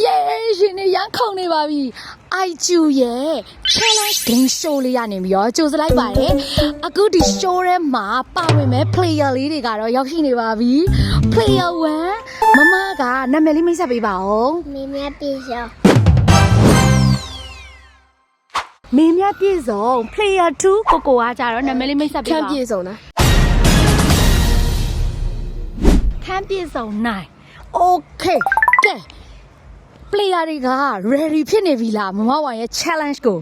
ယေရှင်နေရန်ခုန်နေပါပြီ IQ ရဲ့ challenge game show လေးရနေပြီးတော့ကြိုစလိုက်ပါတယ်အခုဒီ show ထဲမှာပါဝင်မဲ့ player လေးတွေကတော့ရောက်ရှိနေပါပြီ player 1မမကနာမည်လေးမိတ်ဆက်ပေးပါဦးမင်းများပြေရောမင်းများပြေဆုံး player 2ကိုကိုကကြတော့နာမည်လေးမိတ်ဆက်ပေးပါဦးပြေဆုံးလားခံပြေဆုံးနိုင် okay ကဲ player တွေက ready ဖြစ်နေပြီလားမမဝိုင်ရဲ့ challenge ကို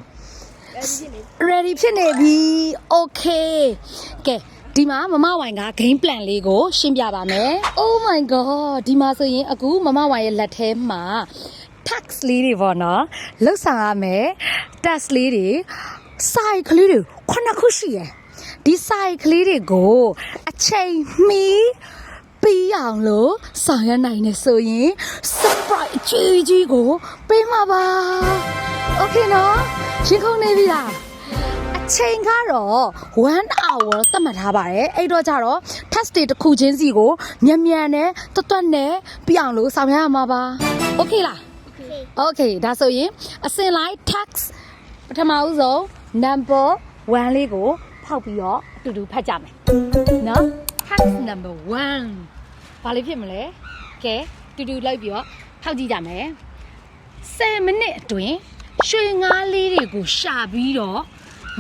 ready ဖြစ်နေပြီ okay ကဲဒီမှာမမဝိုင်က game plan လေးကို ရှင်းပြပါမယ် oh my god ဒီမှာဆိုရင်အခုမမဝိုင်ရဲ့လက်ထဲမှာ tax လေးတွေပေါ့နော်လှုပ်ဆောင်ရမယ် tax လေးတွေ site ကလေးတွေခုနှစ်ခုရှိရယ်ဒီ site ကလေးတွေကိုအချိန်မီ ပြီးအောင်လို့ဆောင်ရနိုင်နေဆိုရင် surprise အကြီးကြီးကို ပေးမှာပါ okay နော်ရှင်းခုံနေပြီလားအချိန်ကတော့1 hour သတ်မှတ်ထားပါတယ်အဲ့တော့ကြတော့ test တွေတစ်ခုချင်းစီကိုမြန်မြန်နဲ့တွတ်တွတ်နဲ့ပြအောင်လို့ဆောင်ရရမှာပါ okay လား okay ဒါဆိုရင်အစင်လိုက် tax ပထမဦးဆုံး number 1လေးကိုဖောက်ပြီးတော့အတူတူဖတ်ကြမယ်နော် tax number 1 ဘာလေးဖြစ်မလဲကဲတူတူလိုက်ပြီးတော့ဖောက်ကြည့်ကြမယ်10မိနစ်အတွင်းရွှေငါးလေးတွေကိုရှာပြီးတော့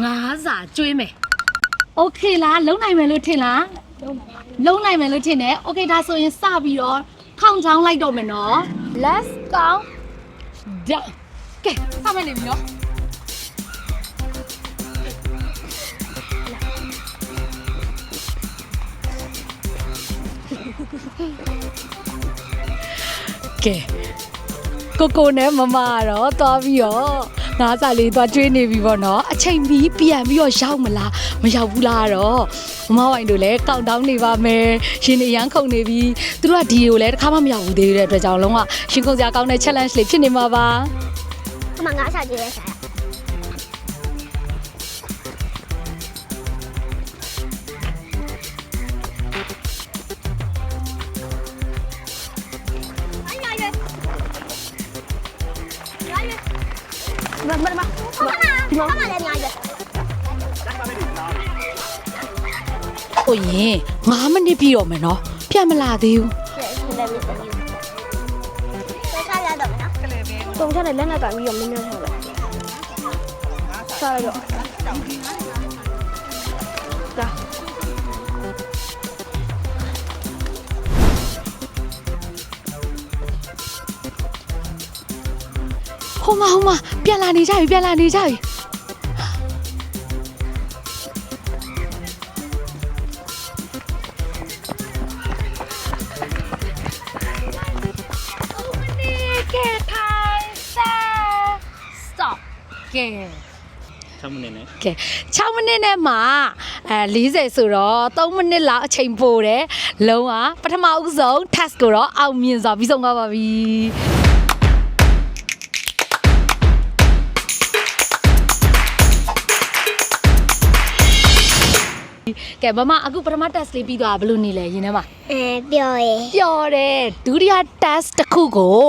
ငါးစာကျွေးမယ်โอเคလားလုံးနိုင်မယ်လို့ထင်လားလုံးနိုင်မယ်လို့ထင်တယ်โอเคဒါဆိုရင်စပြီးတော့ခေါင်းချောင်းလိုက်တော့မယ်နော် let's count down ကဲစမယ်နေပြီနော် ကဲကိုကိုနဲ့မမတော့သွားပြီးတော့ငါးစာလေးသွားကျွေးနေပြီပေါ့နော်အချိန်ပြီးပြန်ပြီးတော့ရောက်မလားမရောက်ဘူးလားတော့မမဝိုင်တို့လည်းကောက်တောင်းနေပါမယ်ရှင်နေရန်ခုန်နေပြီသူတို့ကဒီကိုလည်းတစ်ခါမှမရောက်ဘူးသေးတဲ့အတွက်ကြောင့်လုံးဝရှင်ခုန်စရာကောင်းတဲ့ challenge လေးဖြစ်နေမှာပါအမငါးစာကြည့်ရစား နော်။ဆက်မှလည်းအများကြီးပဲ။ကိုရင်9မိနစ်ပြည့်တော့မယ်နော်။ပြန်မလာသေးဘူး။ဆက်လည်းမသိဘူး။ဆက်ထားရတော့မယ်နော်။ကလေးပဲ။တုံချတဲ့လက်နဲ့ကပြီးတော့မင်းများဆောင်လိုက်။ဆက်ရတော့။ဒါဟိုမဟိုမပြန်လာနေကြပြီပြန်လာနေကြပြီ။ ကဲ6မိနစ်နဲ့ကဲ6မိနစ်နဲ့မှအဲ40ဆိုတော့3မိနစ်လောက်အချိန်ပိုတယ်လုံးဝပထမဦးဆုံး task ကိုတော့အောင်မြင်စွာပြီးဆုံးသွားပါပြီကဲမမအခုပထမ test လေးပြီးသွားဘယ်လိုနေလဲယင်းထဲမှာအဲပျော်ရယ်ပျော်တယ်ဒုတိယ test တစ်ခုကို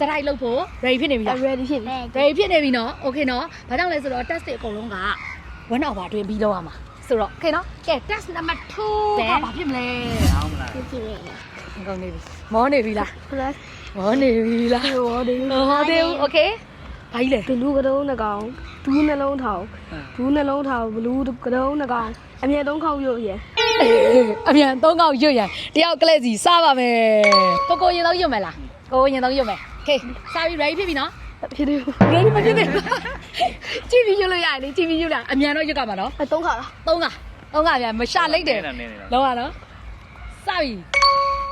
စတိုက်လုပ်ဖို့ ready ဖြစ်နေပြီလား ready ဖြစ်ပြီ ready ဖြစ်နေပြီနော် okay နော်ဘာကြောင့်လဲဆိုတော့ test တွေအကုန်လုံးက1 hour အတွင်းပြီးလောက်ရမှာဆိုတော့ okay နော်ကဲ test number 2ကဘာဖြစ်မလဲအောင်မလားဖြစ်ဖြစ်နေပြီကုန်နေပြီမောနေပြီလား plus မောနေပြီလားမောနေပြီမောနေပြီ okay ဘာကြီးလဲဘလူးကတုံးနှကောင်ဘူးနှလုံးထောင်ဘူးနှလုံးထောင်ဘလူးကတုံးနှကောင်အမြဲသုံးခေါက်ရွတ်ရယ်အမြန်သုံးခေါက်ရွတ်ရယ်တယောက်ကလေးစီစားပါမယ်ကိုကိုရင်တော့ရွတ်မယ်လားကိုကိုရင်တော့ရွတ်မယ် okay စားပြီး ready ဖြစ်ပြီနော်ဖြစ်တယ် ready မဖြစ်သေးဘူးကြည့်ပြီးရွတ်လို့ရတယ်လေကြည့်ပြီးရွတ်လားအမြန်တော့ရွတ်ကမှာနော်အတုံးခါလားသုံးကသုံးကပြန်မရှာလိုက်တယ်နေနေနေလောရနော်စပြီ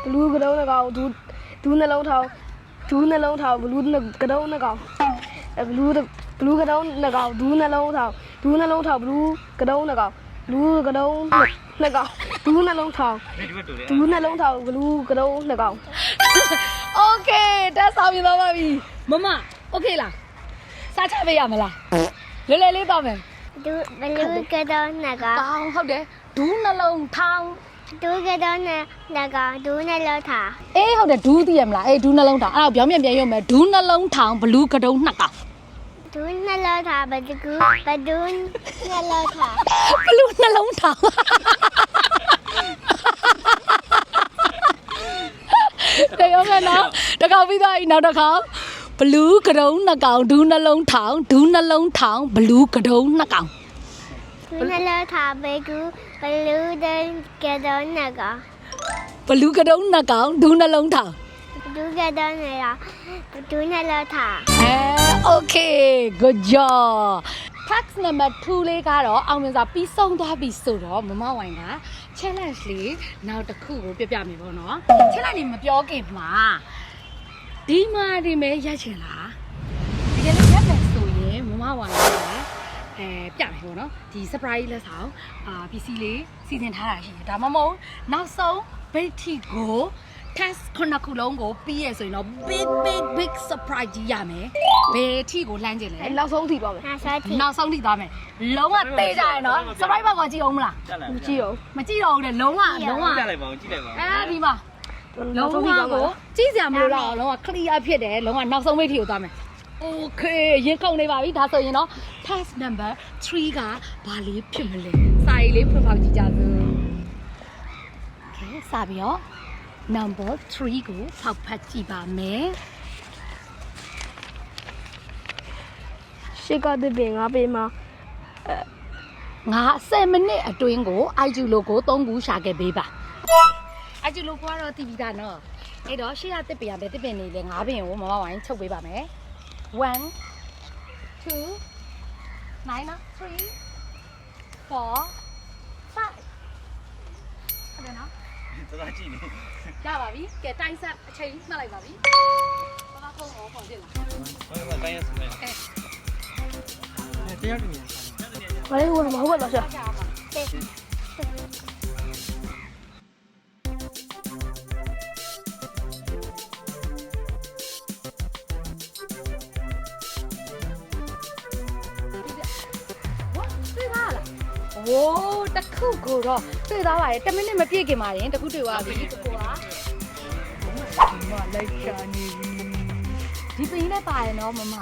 ဘလူးကတုံးနှကောင်ဒူးဒူးနှလုံးထောင်ဒူးနှလုံးထောင်ဘလူးကတုံးနှကောင်အဲဘလူးဘလူးကတုံးနှကောင်ဒူးနှလုံးထောင်ဒူးနှလုံးထောင်ဘလူးကတုံးနှကောင်ဘလူးကတုံးနှကောင်ဒူးနှလုံးထောင်ဒီဘက်တူတယ်ဒူးနှလုံးထောင်ဘလူးကတုံးနှကောင် โอเคတက်ဆောင်ပြီးတော့ပါပြီမမโอเคလားစားချပေးရမလားလွယ်လွယ်လေးတော့မယ်ဒူဘလူကတော့နကတောင်းဟုတ်တယ်ဒူးနှလုံးထောင်းဒူကတော့နနကဒူနှလုံးထာအေးဟုတ်တယ်ဒူးသိရမလားအေးဒူးနှလုံးထောင်းအဲ့တော့ပြောင်းပြန်ပြန်ရုပ်မယ်ဒူးနှလုံးထောင်းဘလူးကတုံးနှစ်ကောင်ဒူနှလုံးထာဘဒကူဘဒူနှလုံးထာဘလူးနှလုံးထောင်း တေရောမယ်နော်တစ်ခေါက်ပြီးသွားပြီနောက်တစ်ခေါက်ဘလူးကတုံးနှစ်ကောင်ဒူးနှလုံးထောင်ဒူးနှလုံးထောင်ဘလူးကတုံးနှစ်ကောင်ဒူးနဲ့လောက်ထားဘကူဘလူးတဲ့ကတော့နကောင်ဘလူးကတုံးနှစ်ကောင်ဒူးနှလုံးထောင်ဒူးကတော့နဲ့ရဒူးနဲ့လောက်ထားအဲ okay good job tax number 2လေးကတော့အောင်မြင်စွာပြီးဆုံးသွားပြီဆိုတော့မမဝိုင်က challenge လေးနောက်တစ်ခုကိုပြပြမယ်ပေါ့နော် challenge လေးမပြောခင်မှာဒီမှာဒီမဲရက်ချင်လားတကယ်လို့ရက်မယ်ဆိုရင်မမဝိုင်ကအဲပြမယ်ပေါ့နော်ဒီ surprise လက်ဆောင်အာပစ္စည်းလေးစီစဉ်ထားတာရှိတယ်ဒါမှမဟုတ်နောက်ဆုံးဘိတ်ထီကို test ခုနှစ်ခုလုံးကိုပြီးရဆိုရင်တော့ big big big surprise ကြီးရမယ်ဘယ်အထိကိုလှမ်းကျင်လဲအဲနောက်ဆုံးထိပါမယ်နာဆောတီနောက်ဆုံးထိသွားမယ်လုံးဝသေးကြရနော် surprise ဘောက်ကကြည့်အောင်မလားတက်လိုက်မကြည့်အောင်မကြည့်တော့ဘူးလေလုံးဝလုံးဝကြည့်လိုက်ပါဦးကြည့်လိုက်ပါဦးအဲဒီမှာနောလုံးက်ဝဆုံးထိပါမယ်ကိုကြည့်စရာမလိုတော့အောင်လုံးဝ clear ဖြစ်တယ်လုံးဝနောက်ဆုံးမိတ်ထိကိုသွားမယ် Okay ရင်ခုန်နေပါပြီဒါဆိုရင်တော့ test number 3ကဘာလေးဖြစ်မလဲစာရေးလေးဖွင့်ဖောက်ကြည့်ကြစို့ Okay စပြီးတော့ number 3ကိုဖောက်ဖတ်ကြည့်ပါမယ်ရှစ်ကတစ်ပင်ငါးပင်မှာငါ10မိနစ်အတွင်းကို IG logo 3ခုရှာခဲ့ပေးပါ IG logo ကတော့တည်ပြီးသားနော်အဲ့တော့ရှေ့ရတစ်ပင်ရပဲတစ်ပင်နေလေ9ပင်ကိုမမဝိုင်းချုပ်ပေးပါမယ်1 2 9 3 4 5ဟုတ်တယ်နော် တော်တော်ကြည့်နေရပါပြီကဲတိုင်းဆက်အချိန်မှတ်လိုက်ပါပြီဘာမှခုံးတော့ပုံပြစ်လာဘာလဲတိုင်းရစမယ်ဘာလဲဟိုမှာဟုတ်ပါလားဆရာကြာပါဝါတွေ့ပါလား။โอ้တခုကိုတော့ တွေ့သွားပါတယ်10မိနစ်မပြည့်ခင်ပါရင်တခုတွေ့သွားပြီတကူကမလိုက်ချာနေပြီဒီပင်းနဲ့ပါရနော်မမ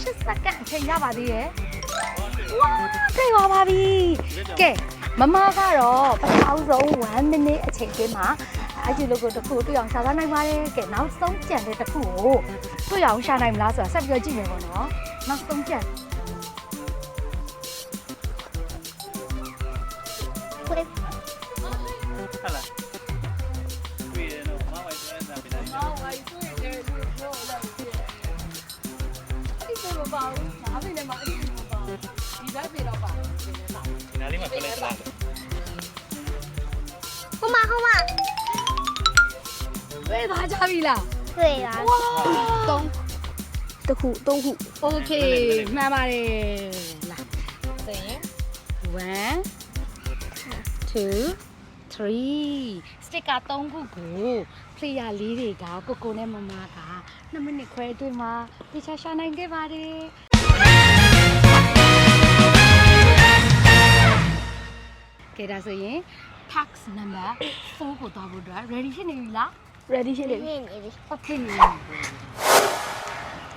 ရှစ်စက္ကန့်အချိန်ရပါသေးရဲ့ဝါတွေ့ပါပါပြီကဲ မမကတော့ပထမဆုံး1 minute အချိန်အတွင်းမှာအဲ့ဒီလိုကိုတစ်ခုတွေ့အောင်ရှာသွားနိုင်ပါတယ်ကဲနောက်ဆုံးကြံတဲ့တစ်ခုကိုတွေ့အောင်ရှာနိုင်မလားဆိုတာဆက်ပြီးတော့ကြည့်မယ်ပေါ့နော်နောက်ဆုံးကြံဟုတ်လားတွေ့ရတော့မဝိုင်းဆိုတဲ့ပြန်လိုက်ဝိုင်းတွေ့တယ်လို့ပြောလိုက်တယ်အဲ့ဒီလိုမပါဘူးငါးမိနစ်မှအဲ့ဒီလိုမပါဘူးဒီဘက်ပြေတော့ပါဒီနေ့ပါဒီနားလေးမှာပြလိုက်တာဟို မဟိုမ တွေ့သွားကြပြီလား တွေ့ရ ဝါ သုံးတစ်ခုသုံးခု โอเคမှန်ပါတယ်လာဆိုရင်1 2 3 sticker 3ခုကို player လေးတွေကကိုကိုနဲ့မမက2မိနစ်ခွဲအတွင်းမှာပြချရှာနိုင်ခဲ့ပါတယ်ကဲဒါဆိုရင် tax number 4ကိုသွားဖို့အတွက် ready ဖြစ်နေပြီလား ready ရှင်းနေပြီနေနေပြီ Okay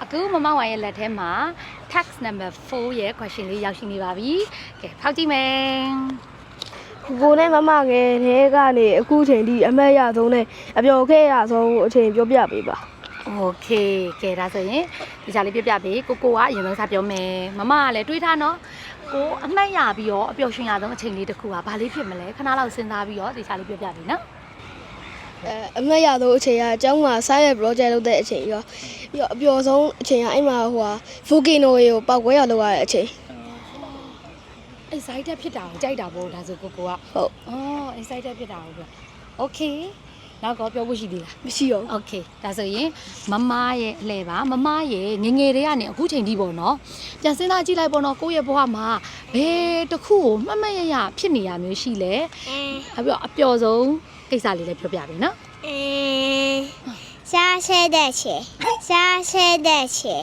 အခုမမဝိုင်ရဲ့လက်ထဲမှာ tax number 4ရဲ့ question လေးရောက်ရှိနေပါပြီ။ကဲဖောက်ကြည့်မယ်ကိုကိုနဲ့မမငယ်တဲကနေအခုချိန်ထိအမတ်ရဆုံးနဲ့အပျော်ခဲ့ရဆုံးအချိန်ပြောပြပေးပါ။ Okay ကဲဒါဆိုရင်ဒီချာလေးပြပြပေးကိုကိုကအရင်ဆုံးစပြောမယ်။မမကလည်းတွေးထားနော်။ ကိုအမှတ်ရပြီးတော့အပျော်ရွှင်ရဆုံးအချိန်လေးတစ်ခုကဘာလေးဖြစ်မလဲခဏလောက်စဉ်းစားပြီးတော့ဒီချာလေးပြပြပေးနော်အဲအမတ်ရဆုံးအချိန်ကအကျောင်းမှာ site project လုပ်တဲ့အချိန်ရောပြီးတော့အပျော်ဆုံးအချိန်ကအဲ့မှာဟိုဟာ volcano ရေကိုပောက်ကွဲရလုပ်ရတဲ့အချိန်။ excited ဖြစ်တာကိုကြိုက်တာပေါ့ဒါဆိုကိုကိုကဟုတ်။အော် excited ဖြစ်တာကိုပြော။ Okay နောက်ကပြောဖို့ရှိသေးလားမရှိရောโอเคဒါဆိုရင်မမရဲ့အလဲပါမမရဲ့ငငယ်တွေကနေအခုချိန်ထိပေါ့နော်ပြန်စဉ်းစားကြည့်လိုက်ပေါ့နော်ကိုယ့်ရဲ့ဘဝမှာဘယ်တစ်ခုကိုမှတ်မှတ်ရရဖြစ်နေရမျိုးရှိလဲအပြီးတော့အပျော်ဆုံးကိစ္စလေးလည်းပြောပြပေးနော်အဲရှားဆဲတဲ့ချေရှားဆဲတဲ့ချေ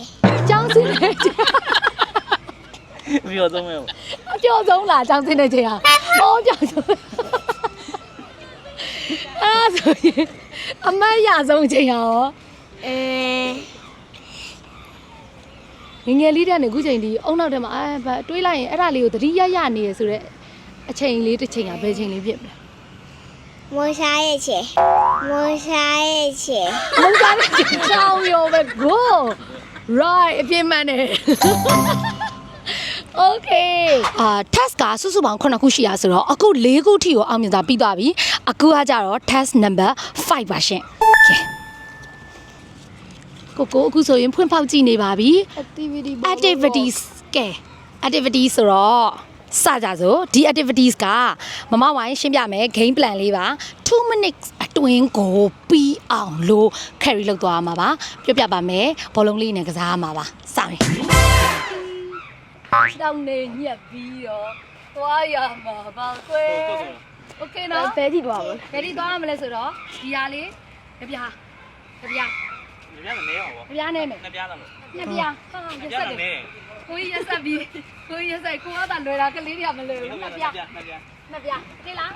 ကျောင်းစင်းတဲ့ချေအပျော်ဆုံးမဲအပျော်ဆုံးလားကျောင်းစင်းတဲ့ချေဟာဟောကျောင်းစင်း အဲ့ဒါဆိုရင်အမတ်ရဆုံးချိန်ဟာရောအဲငယ်ငယ်လေးတည်းကနေအခုချိန်ဒီအုံနောက်တည်းမှာအဲဘာတွေးလိုက်ရင်အဲ့ဒါလေးကိုသတိရရနေရဆိုတော့အချိန်လေးတစ်ချိန်ကဘယ်ချိန်လေးဖြစ်မလဲမောရှာရဲ့ချေမောရှာရဲ့ချေမောရှာရဲ့ချေတောင်းရောပဲ go right အပြင်းမှန်တယ် Okay အာ task ကစုစုပေါင်း9ခုရှိရဆိုတော့အခု6ခုထိကိုအောင်မြင်တာပြီးသွားပြီ အခုကကြတော့ test number 5ပါရှင် Okay ကိုကိုအခုဆိုရင်ဖွင့်ဖောက်ကြည့်နေပါပြီ activity activities ကဲ activities ဆိုတော့စကြစို့ဒီ activities ကမမဝိုင်းရှင်းပြမယ် game plan လေးပါ2 minutes အတွင်းကိုပြီးအောင်လို့ carry လုပ်သွားမှာပါပြောပြပါမယ်ဘောလုံးလေးနဲ့ကစားရမှာပါစမယ်တောင်းနေညက်ပြီးတော့သွားရမှာပါကွယ် Okay နော်ဘယ်ထိသွားမလဲဘယ်ဒီသွားရမလဲဆိုတော့ဒီဟာလေးကြပြားကြပြား။ညပြမနေအောင်ပေါ့ကြပြားနဲ့မယ်။နှစ်ပြားလားမို့ညက်ပြားဟာ။ရက်ညဆက်ပြတယ်နေကိုကြီးရက်ဆက်ပြီးကိုကြီးရက်ဆက်ကိုကသာလွယ်တာကလေးတွေကမလွယ်။ဘူးနှစ်ပြနှစ်ပြားနှစ်ပြဒီလား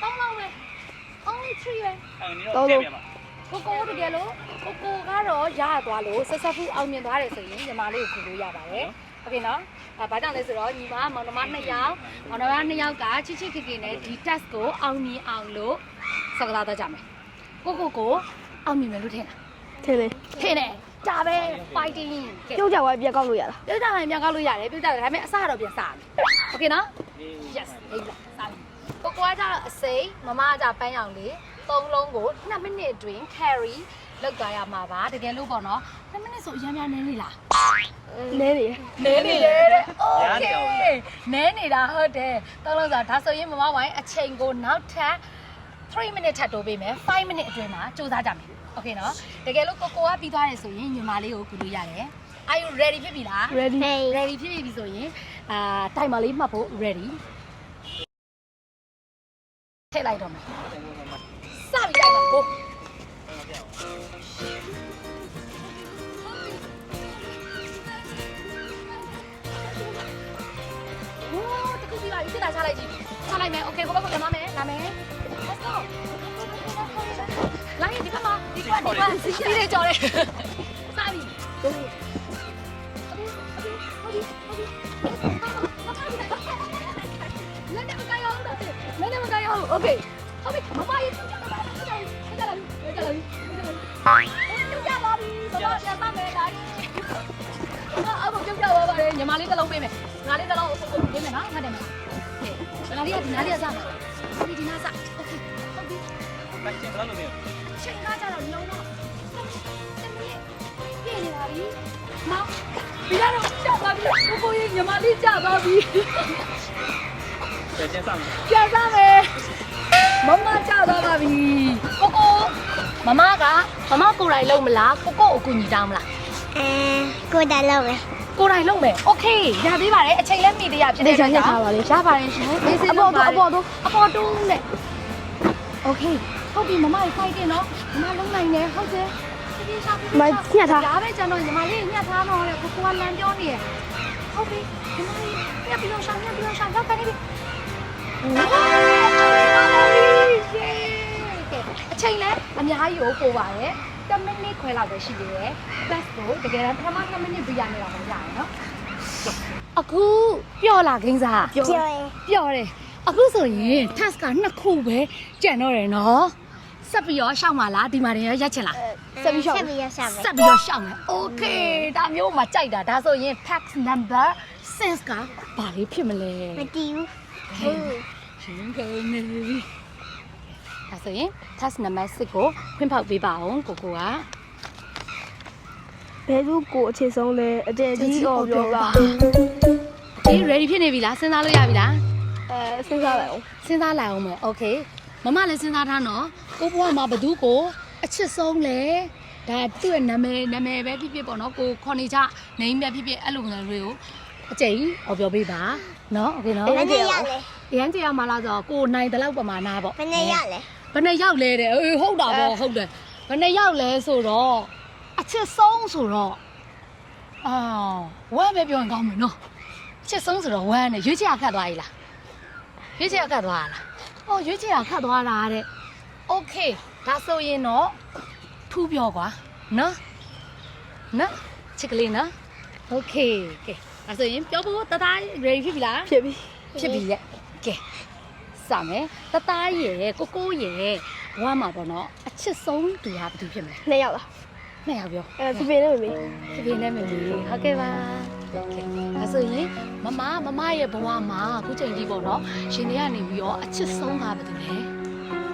သုံးလုံးပဲ only 3ပဲ။အဲ့ဒီတော့ပြပြပါကိုကိုတကယ်လို့ကိုကိုကတော့ရရသွားလို့ဆက်ဆက်ဖူးအောင်မြင်သွားတယ်ဆိုရင်ညီမလေးကိုကူလို့ရပါတယ် โอเคနော်အဲဘာကြောင့်လဲဆိုတော့ညီမမောင်နှမနှစ်ယောက်မောင်နှမနှစ်ယောက်ကချစ်ချစ်ခင်ခင်နဲ့ဒီ test ကိုအောင်မြင်အောင်လို့စကားသားကြမယ်ကိုကိုကိုအောင်မြင်မယ်လို့ထင်လား ထင်လေ ထင်တယ်ဒါပဲ fighting ကဲ ပြုတ်ကြဝိုင်းပြက်ကောက်လို့ရလား ပြုတ်ကြရင်ပြန်ကောက်လို့ရတယ်ပြုတ်ကြတယ်ဒါပေမဲ့အစတော့ပြန်စားမယ်โอเคနော် yes ဟုတ်လားစားပြီကိုကိုကကြတော့အစိမ်းမမကကြပန်းရောင်လေးသုံးလုံးကို2မိနစ်အတွင်း carry လောက်သွားရမှာပါတကယ်လို့ပေါ့နော်2မိနစ်ဆိုအများများနည်းနေလား နဲနေ နည်းနေတယ်တဲ့ okay နည်းနေတာဟုတ်တယ်သုံးလုံးဆိုဒါဆိုရင်မမဝိုင်းအချိန်ကိုနောက်ထပ်3 minute ထပ်တိုးပေးမယ်5 minute အတွင်းမှာစူးစမ်းကြမယ်โอเคနော်တကယ်လို့ကိုကိုကပြီးသွားတယ်ဆိုရင်ညီမလေးကိုကူလို့ရတယ် are you ready ဖြစ်ပြီလား ready Hey. ready ဖြစ်ပြီဆိုရင်အာတိုင်မာလေးမှတ်ဖို့ ready ထည့်လိုက်တော့မယ်စပြီတိုင်မာကို တာချလိုက်ကြည့်ချလိုက်မယ် okay ကိုဘက်ကပြန်မမယ်လာမယ် let's go လာရင်ဒီဘက်မှာဒီဘက်ဒီဘက်စီးစီးလေးကြော်တယ်စပြီလက်နဲ့မကိုင်အောင်တော့လက်နဲ့မကိုင်အောင် okay ဟုတ်ပြီမမရေကြည့်ကြပါလားကြည့်ကြလားကြည့်ကြလားကြည့်ကြလားကြည့်ကြပါပြီဘာလို့ပြန်သားမယ်လားအော်အခုပြုတ်ကြပါပါတယ်ညီမလေးတစ်လုံးပေးမယ်ငါလေးတစ်လုံးအုပ်အုပ်ပေးမယ်နော်မှတ်တယ်မလားဟဲ့ငါ လေးကဒီနားလေးကစားဒီဒီနားစားโอเคဟုတ်ပြီလိုက်ချင်းစားလို့ရတယ်ချင်းကားကြတော့လုံးတော့တမီးပြည့်နေပါပြီမောင်ဒီကတော့ကြာပါပြီကိုကိုကြီးညီမလေးကြာပါပြီပြန်ချင်းစားမယ်ပြန်စားမယ်မမကြာတော့ပါပြီကိုကိုမမကမမကိုယ်တိုင်လုံးမလားကိုကိုအကူညီတောင်းမလားအင်းကိုယ်တိုင်လုံးပဲ ကိုယ်တိုင်လုံးမယ်။ Okay ရသေးပါတယ်အချိန်လည်းမိသေးရဖြစ်တဲ့အတွက်ကြောင့်ရပါတယ်ရှင်။လေးစအင်းပေါ်လုံးတော့ပါအပေါ်တော့အပေါ်တူးနဲ့ Okay ဟုတ်ပြီမမရေ fight တင်နော်မမလုံးနိုင်တယ်ဟုတ်တယ်ပြေးရှာပြေးမရှာညှက်ထားဒါပဲကျွန်တော်ညီမလေးညှက်ထားတော့လေကိုကိုကလမ်းပြောနေရဟုတ်ပြီညီမလေးညှက်ပြီးတော့ရှာညှက်ပြီးတော့ရှာတော့ကနေပြီအချိန်လဲအများကြီးကိုပို့ပါတယ် 10မိနစ်ခွဲလောက်ပဲရှိသေးတယ်။ test ကိုတကယ်တော့ပထမ10မိနစ်ပြီးရမယ်တော့မရဘူးနော်။အခုပျော့လာခင်းစားပျော့ပျော့တယ်အခုဆိုရင် test ကနှစ်ခုပဲကြံ့တော့တယ်နော်ဆက်ပြီးတော့ရှောက်မှာလားဒီမှာတင်ရရက်ချင်လားဆက်ပြီးရှောက်ဆက်ပြီးရရှောက်မယ်ဆက်ပြီးတော့ရှောက်မယ် okay ဒါမျိုးမှကြိုက်တာဒါဆိုရင် pack number 6ကဘာလေးဖြစ်မလဲမတည်ဘူးဟဲ့ရှင်ကောင်းနေပြီ ဒါဆိုရင် tax number 6ကိုဖွင့်ဖောက်ပေးပါအောင်ကိုကိုက ဘယ်သူကိုအခြေဆုံးလဲအတဲကြီးတော့ပြောပါ ဒီ ready ဖြစ်နေပြီလားစဉ်းစားလို့ရပြီလား အဲစဉ်းစားလိုက်အောင် စဉ်းစားလိုက်အောင်မယ် okay မမလည်းစဉ်းစားထားနော်ကိုဘွားမှာဘသူကိုအချစ်ဆုံးလဲဒါသူ့ရဲ့နာမည်နာမည်ပဲဖြစ်ဖြစ်ပေါ့နော်ကိုခေါ်နေကြနေပဲဖြစ်ဖြစ်အဲ့လိုမျိုးတွေကို အကျိန်ဟောပြောပေးပါနော်โอเคနော် ဘယ်နဲ့ရလဲ အရန်ကြရမှာလားဆိုတော့ကိုနိုင်တဲ့လောက်ပမာဏပေါ့ ဘယ်နဲ့ရလဲ ဘ ယ်နဲ့ရောက်လဲတဲ့အေးဟုတ်တာပေါ့ဟုတ်တယ်ဘယ်နဲ့ရောက်လဲဆိုတော့အချစ်ဆုံးဆိုတော့အာဝမ်းပဲပြောရင်ကောင်းမယ်နော်အချစ်ဆုံးဆိုတော့ဝမ်းနဲ့ရွေးချယ်ခတ်သွား E လားရွေးချယ်ခတ်သွားလားဟောရွေးချယ်ခတ်သွားတာတဲ့โอเคဒါဆိုရင်တော့ထူးပြောကွာနော်နော်ချစ်ကလေးနော်โอเคကဲဒါဆိုရင်ပြောဖို့တသား ready ဖြစ်ပြီလား ဖြစ်ပြီ ဖြစ်ပြီရဲ့ကဲ စမယ်တသားရဲ့ကိုကိုရဲ့ဝမ်းမှာပေါ့နော်အချစ်ဆုံးသူဟာဘယ်သူဖြစ်မလဲနှစ်ယောက်လားနှစ်ယောက်ပြောအဲဖေဖေနဲ့မေမေဖြစ်ဖြစ်နဲ့မမေဟုတ်ကဲ့ပါကဲဒါဆိုရင်မမမမရဲ့ဘဝမှာအခုချိန်ကြီးပေါ့နော်ရှင်တွေကနေပြီးတော့အချစ်ဆုံးဟာဘယ်သူလဲ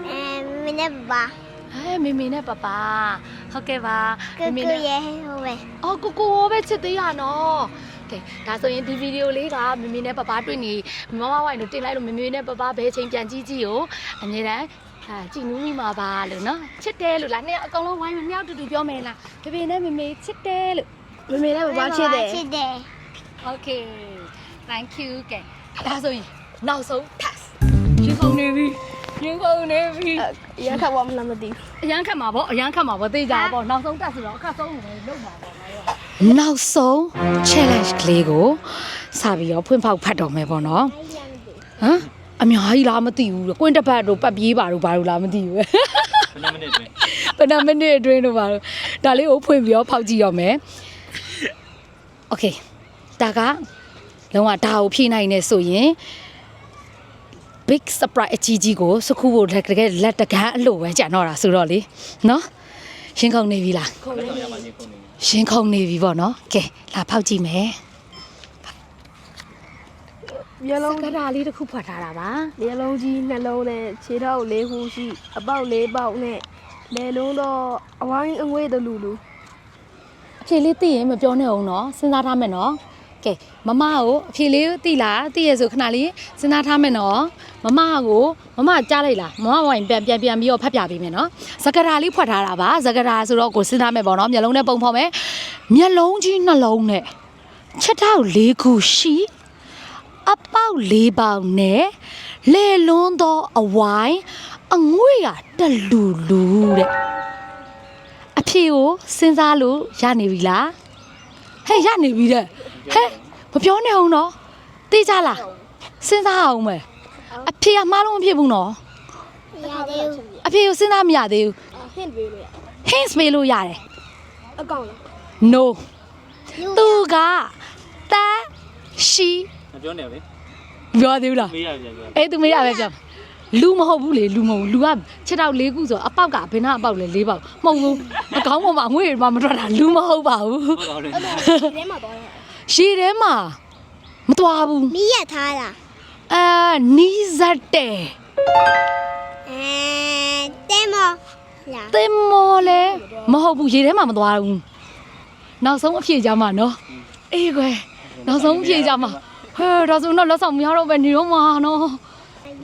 အဲမင်းနဲ့ပါဟဲမေမေနဲ့ပပဟုတ်ကဲ့ပါကိုမေကိုနဲ့ရဲ့ဟိုပဲအော်ကိုကိုပဲချစ်သေးရနော် ကဲဒါဆိုရင်ဒီဗီဒီယိုလေးကမမေနဲ့ပပတွေ့နေမမဝိုင်တို့တင်လိုက်လို့မမေနဲ့ပပဘယ်ချိန်ပြန်ကြည့်ကြည့်ကိုအမြဲတမ်းအာကြည်နူးမိမှာပါလို့နော်ချစ်တယ်လို့လားနှစ်ယောက်အကောင်လုံးဝိုင်းမမြောက်တူတူပြောမယ်လားဖေဖေနဲ့မမေချစ်တယ်လို့မေမေနဲ့ပပချစ်တယ်ချစ်တယ် Okay thank you ကဲဒါဆိုရင်နောက်ဆုံး test ရင်ကုန်နေပြီရင်ကုန်နေပြီအဲရခတ်ဝမလားမသိဘူးအရန်ခတ်မှာပေါ့အရန်ခတ်မှာပေါ့သိကြပါပေါ့နောက်ဆုံး test ဆိုတော့အခက်ဆုံးကိုပဲလုပ်မှာပေါ့ နောက်ဆုံး challenge ကလေးကိုစပြီးတော့ဖွင့်ဖောက်ဖတ်တော်မယ်ပေါ့နော်ဟမ်အများကြီးလားမသိဘူးကွင်းတစ်ပတ်တို့ပတ်ပြေးပါတို့ဘာလို့လားမသိဘူးဘယ်နှမိနစ်အတွင်းတို့ဘာလို့ဒါလေးကိုဖွင့်ပြီးတော့ဖောက်ကြည့်ရမယ် okay ဒါကလုံးဝဒါကိုဖြည့်နိုင်နေဆိုရင် big surprise အကြီးကြီးကိုစခုဖို့တကယ်လက်တကန်းအလိုပဲကြံတော့တာဆိုတော့လေနော်ရှင်းကုန်နေပြီလားကုန်နေပြီ ရှင်းခုန်နေပြီပေါ့နော်ကဲလာဖောက်ကြည့်မယ်မျက်စလုံးကရာလေးတစ်ခုဖွက်ထားတာပါမျက်လုံးကြီးနှလုံးနဲ့ခြေထောက်လေးခုရှိအပေါက်လေးပေါက်နဲ့လေလုံးတော့အဝိုင်းအငွေ့တလူလူအဖြေလေးသိရင်မပြောနဲ့အောင်နော်စဉ်းစားထားမယ်နော် ကဲမမကိုအဖြေလေးသိလားသိရဆိုခဏလေးစဉ်းစားထားမယ်နော်မမကိုမမကြားလိုက်လားမမဝိုင်ပြန်ပြန်ပြန်ပြီးတော့ဖတ်ပြပေးမယ်နော်စကရာလေးဖွက်ထားတာပါစကရာဆိုတော့ကိုစဉ်းစားမယ်ပေါ့နော်မျက်လုံးနဲ့ပုံဖော်မယ်မျက်လုံးကြီးနှလုံးနဲ့ချက်ထောက်လေးခုရှိအပေါက်လေးပေါက်နဲ့လေလွန်းသောအဝိုင်းအငွေ့ရတလူလူတဲ့အဖြေကိုစဉ်းစားလို့ရနေပြီလားဟဲ့ရနေပြီတဲ့ ဟဲ့မပြောနဲ့အောင်နော်သိကြလားစဉ်းစားအောင်မယ်အဖြေကမှားလို့မဖြစ်ဘူးနော်ရတယ်အဖြေကိုစဉ်းစားမရသေးဘူး ဟင့်ပေးလို့ရ hints ပေးလို့ရတယ် အကောင်လား no သူကတန်းရှိမပြောနဲ့လေပြောသေးဘူးလားမေးရပြန်ပြောအေးသူမေးရပဲပြောလူမဟုတ်ဘူးလေလူမဟုတ်ဘူးလူကခြေထောက်၄ခုဆိုအပေါက်ကဘယ်နှအပေါက်လဲ၄ပေါက်မဟုတ်ဘူးအကောင်းပေါ်မှာငွေမှမထွက်တာလူမဟုတ်ပါဘူး ဟုတ်ကောင်းတယ်ဒီထဲမှာတော့ရှ ည်ထဲမှာမသွားဘူးမီးရထားလားအာနီးစက်တယ်အဲတဲမလားသင်မော်လဲမဟုတ်ဘူးရေထဲမှာမသွားဘူးနောက်ဆုံးအဖြေကြမှာနော်အေးကွယ်နောက်ဆုံးအဖြေကြမှာဟဲ့ဒါဆိုတော့လက်ဆောင်မရတော့ပဲနေတော့မှာနော်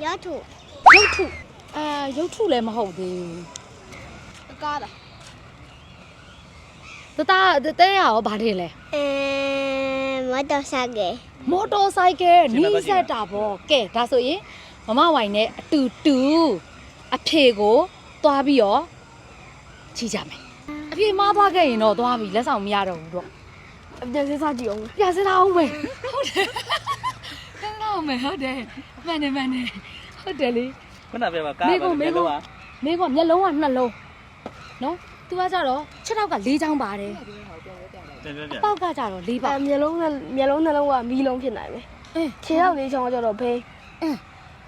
ရောထုရုပ်ထုအာရုပ်ထုလည်းမဟုတ်သေးအကား တာဘူးတတတဲရရောဗာထင်လဲအဲမတော်စားကဲမော်တော်ဆိုင်ကယ်နီးစက်တာပေါ့ကဲဒါဆိုရင်မမဝိုင်နဲ့အတူတူအဖြေကိုသွားပြီးတော့ချီကြမယ်အဖြေမှားသွားခဲ့ရင်တော့သွားပြီလက်ဆောင်မရတော့ဘူးတော့အပြန်စဉ်းစားကြည့်အောင်ပြစတာအောင်ပဲဟုတ်တယ်စတာအောင်ပဲဟုတ်တယ်မှန်တယ်မှန်တယ်ဟုတ်တယ်လေခုနပြောပါကားမေးပဲဖို့မေးဖို့လောကမင်းကမျက်လုံးကနှလုံးနော် သူကကြတော့ခြေထောက်က၄ချောင်းပါတယ်ပြန်ပြောပြန်ပေါက်ကကြတော့၄ပေါအဲက်မျက်လုံးနဲ့မျက်လုံးနှလုံးကမီးလုံးဖြစ်နိုင်မယ်အင်းခြေထောက်လေးချောင်းကကျတော့ဘေးအင်း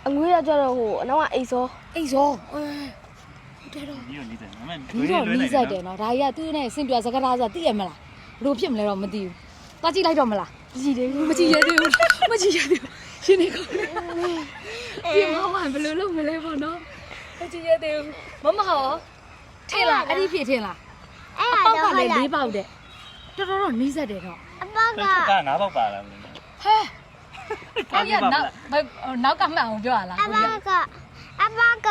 အငွေ့ကကျတော့ဟိုအနောက်ကအိတ်စောအိတ်စောအဲဟုတ်တယ်တော့ဒီလိုနေတယ်အမေဒီတော့နီးစက်တယ်နော်ဒါကြီးကသူ့နဲ့ဆင်ပြစကားသားဆိုတာသိရမလားဘလို့ဖြစ်မလဲတော့မသိဘူးသွားကြည့်လိုက်တော့မလားကြည့်တယ်မကြည့်ရသေးဘူးမကြည့်ရသေးဘူးရှင်နေကောင်းပြင်မဝဘယ်လိုလုပ်မလဲပေါ့နော်မကြည့်ရသေးဘူးမမဟော ထင်လားအဲ့ဒီဖြစ်ထင်လားအဲ့အဒါပေါက်တော့ကဟုတ်လည်းလားလေးပေါက်တဲ့တော်တော်တော့နီးစက်တယ်တော့အပေါက်ကကားငါးပေါက်ပါလားဟဲအဲ့ဒီကနောက်နောက်ကမှန်အောင်ပြောရလားအပေါက်ကအပေါက်က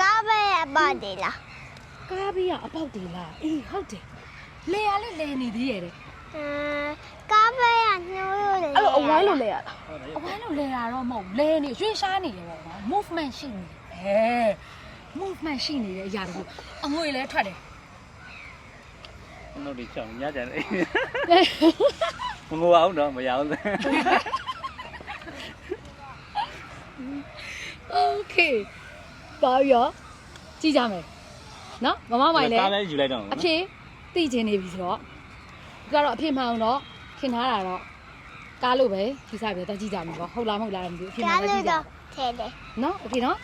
ကားပဲအပေါက်တယ်လားကားပြီးရအပေါက်တည်လားအေးဟုတ်တယ်လေရလဲလဲနေသေးရဲ့တဲ့အဲကားပဲကနှိုးရတယ်အဲ့လိုအဝဝိုင်းလို့လဲရတာအဝိုင်းလို့လဲတာတော့မဟုတ်ဘူးလဲနေရွှေ့ရှားနေတယ်ပေါ့နော် movement ရှိနေဟဲ movement ရှိနေတဲ့အရာတခုအငွေလဲထွက်တယ် နောက်ဒီချောင်းညကြတယ်မငိုအောင်တော့မရအောင် โอเคပါရောကြည့်ကြမယ်နော်မမမိုင်လဲ ကားလည်းယူလိုက်တော့ အဖြေသိချင်နေပြီဆိုတော့ဒီကတော့အဖြေမှန်အောင်တော့ခင်ထားတာတော့ကားလို့ပဲဒီစားပြတော့ကြည့်ကြမယ်ပေါ့ဟုတ်လားမဟုတ်လားမသိဘူးအဖြေမှ ကား န်ပဲ လို့ ကြည့်ကြ တော့ထဲတယ် နော်โอเคနော်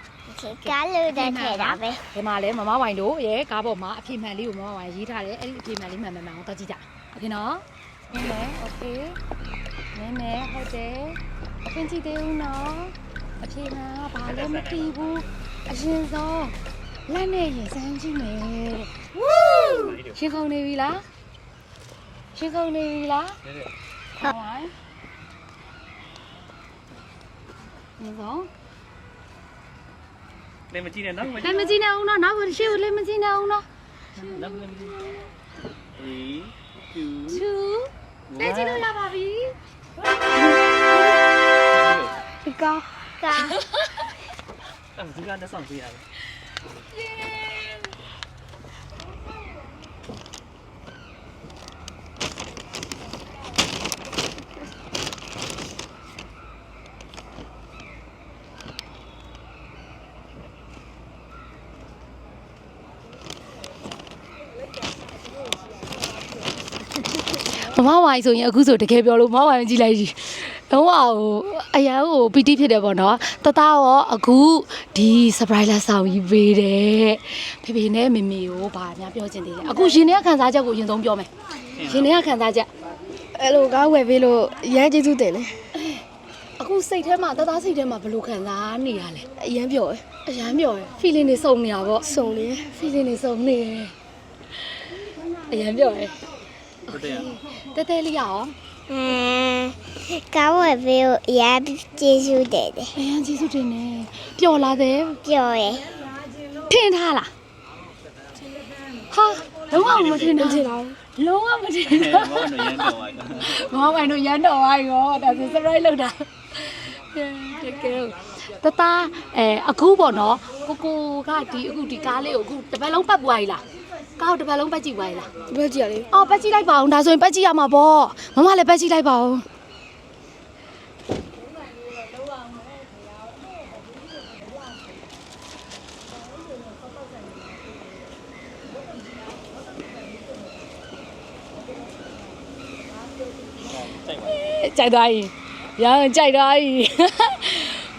ကားလို့တော့ထဲတာပဲ ဒီမှာလဲမမဝိုင်တို့ရဲ့ကားပေါ်မှာအဖြေမှန်လေးကိုမမဝိုင်ရေးထားတယ်အဲ့ဒီအဖြေမှန်လေးမှန်မှန်မှန်အောင်တော့ကြည့်ကြโอเคနော်နည်းနည်းโอเคနည်းနည်းဟုတ်တယ်အဖြေကြည့်သေးဦးနော်အဖြေမှန်ကဘာလဲမသိဘူးအရင်ဆုံးလက်နဲ့ရင်စမ်းကြည့်မယ်ဝူးရှင်းခုံနေပြီလားရှင်းခုံနေပြီလားဟုတ်ပါဘူးငါ လည်းမကြည့်နဲ့နော်လက်မကြည့်နဲ့အောင်နော်နောက်ရှေ့ကိုလက်မကြည့်နဲ့အောင်နော်နောက်လည်းမကြည့်အေးကျူသူလက်ကြည့်လို့ရပါပြီဒီကားကားအဲ့ဒီကတော့ဆောင်ပေးရတယ် မမဝိုင်ဆိုရင်အခုဆိုတကယ်ပြောလို့မမဝိုင်ကြည့်လိုက်ကြည့်တော့ဟိုအရန်ဟိုပီတိဖြစ်တယ်ပေါ့နော်တသားရောအခုဒီ surprise လာဆောင်ကြီးပေးတယ်ဖေဖေနဲ့မေမေကိုဗာများပြောချင်သေးတယ်အခုရှင်တွေကခံစားချက်ကိုအရင်ဆုံးပြောမယ်ရှင်တွေကခံစားချက်အဲ့လိုကားဝယ်ပေးလို့ရမ်းကျေးဇူးတင်တယ်အခုစိတ်ထဲမှာတသားစိတ်ထဲမှာဘယ်လိုခံစားနေရလဲအရမ်းပြောတယ်အရန်ပြောတယ် feeling တွေစုံနေတာပေါ့စုံနေ feeling တွေစုံနေတယ်အရန်ပြောတယ် ဟုတ်တယ်တဲတဲလေးရအောင်อืมကားဝယ်ပေးလို့ရမ်းကျေးဇူးတယ်တယ်အရန်ကျေးဇူးတင်နေပျော်လာတယ်ပြောရယ်ထင်ထားလားဟာလုံးဝမထင်မတာထင်တော့လုံးဝမထင်မောတာင်တို့ရမ်းတော့ပါမောင်ဝိုင်တို့ရန်တော်ဝိုင်းရောဒါဆို surprise လုပ်တာတကယ်တတအဲအခုပေါ့နော်ကိုကိုကဒီအခုဒီကားလေးကိုအခုတစ်ပတ်လုံးပတ်ပွားကြီးလား ကားကိုတစ်ပတ်လုံးပတ်ကြည့်ပွားကြီးလားဒီဘက်ကြည့်ရလေအော်ပတ်ကြည့်လိုက်ပါအောင်ဒါဆိုရင်ပတ်ကြည့်ရမှာပေါ့မမလည်းပတ်ကြည့်လိုက်ပါအောင်ကြိုက်သွားရင်ရအောင်ကြိုက်သွားရင်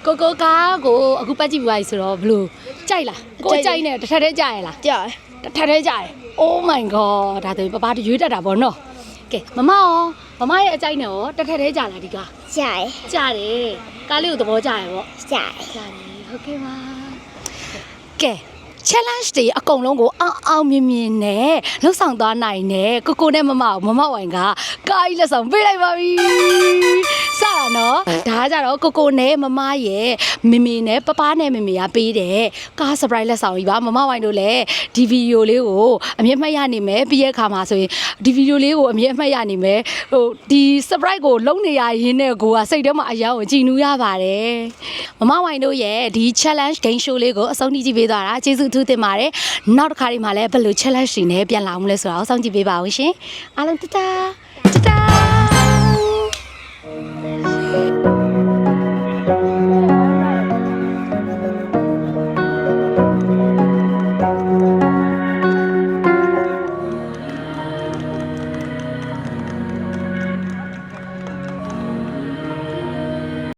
ကိုကိုကားကိုအခုပတ်ကြည့်ပွားကြီးဆိုတော့ဘလို့ကြိုက်လားကိုကြိုက်နေတစ်ထက်တည်းကြိုက်ရလားကြားတယ် တစ်ထက်တည်းကြိုက် Oh my god ဒါဆိုရင်ပပတရွေးတတ်တာပေါ့နော်ကဲမမရောမမရဲ့အကြိုက်နဲ့ရောတစ်ထက်တည်းကြလားဒီကားကြာရယ်ကြတယ်ကားလေးကိုသဘောကျရပေါ့ကြာရယ်ကြတယ်ဟုတ်ကဲ့ပါကဲ challenge တွေအကုန်လုံးကိုအောင်အောင်မြင်မြင်နဲ့လှုပ်ဆောင်သွားနိုင်တဲ့ကိုကိုနဲ့မမကိုမမဝိုင်ကကားကြီးလက်ဆောင်ပေးလိုက်ပါပြီစတာနော်ဒါကကြတော့ကိုကိုနဲ့မမရဲ့မေမေနဲ့ပပနဲ့မေမေကပေးတယ်ကား surprise လက်ဆောင်ကြီးပါမမဝိုင်တို့လည်းဒီဗီဒီယိုလေးကိုအမြင်မှတ်ရနိုင်မယ်ပြီးရဲ့အခါမှာဆိုရင်ဒီဗီဒီယိုလေးကိုအမြင်မှတ်ရနိုင်မယ်ဟိုဒီ surprise ကိုလုံးနေရရင်းနဲ့ကိုကစိတ်ထဲမှာအယောင်ကိုကြည်နူးရပါတယ်မမဝိုင်တို့ရဲ့ဒီ challenge game show လေးကိုအဆုံးထိကြည့်ပေးသွားတာကျေးဇူးထူးတင်ပါတယ်နောက်တစ်ခါဒီမှာလည်းဘယ်လို challenge တွေနဲ့ပြန်လာအောင်လဲဆိုတာကိုစောင့်ကြည့်ပေးပါအောင်ရှင်အားလုံးတတာတတာ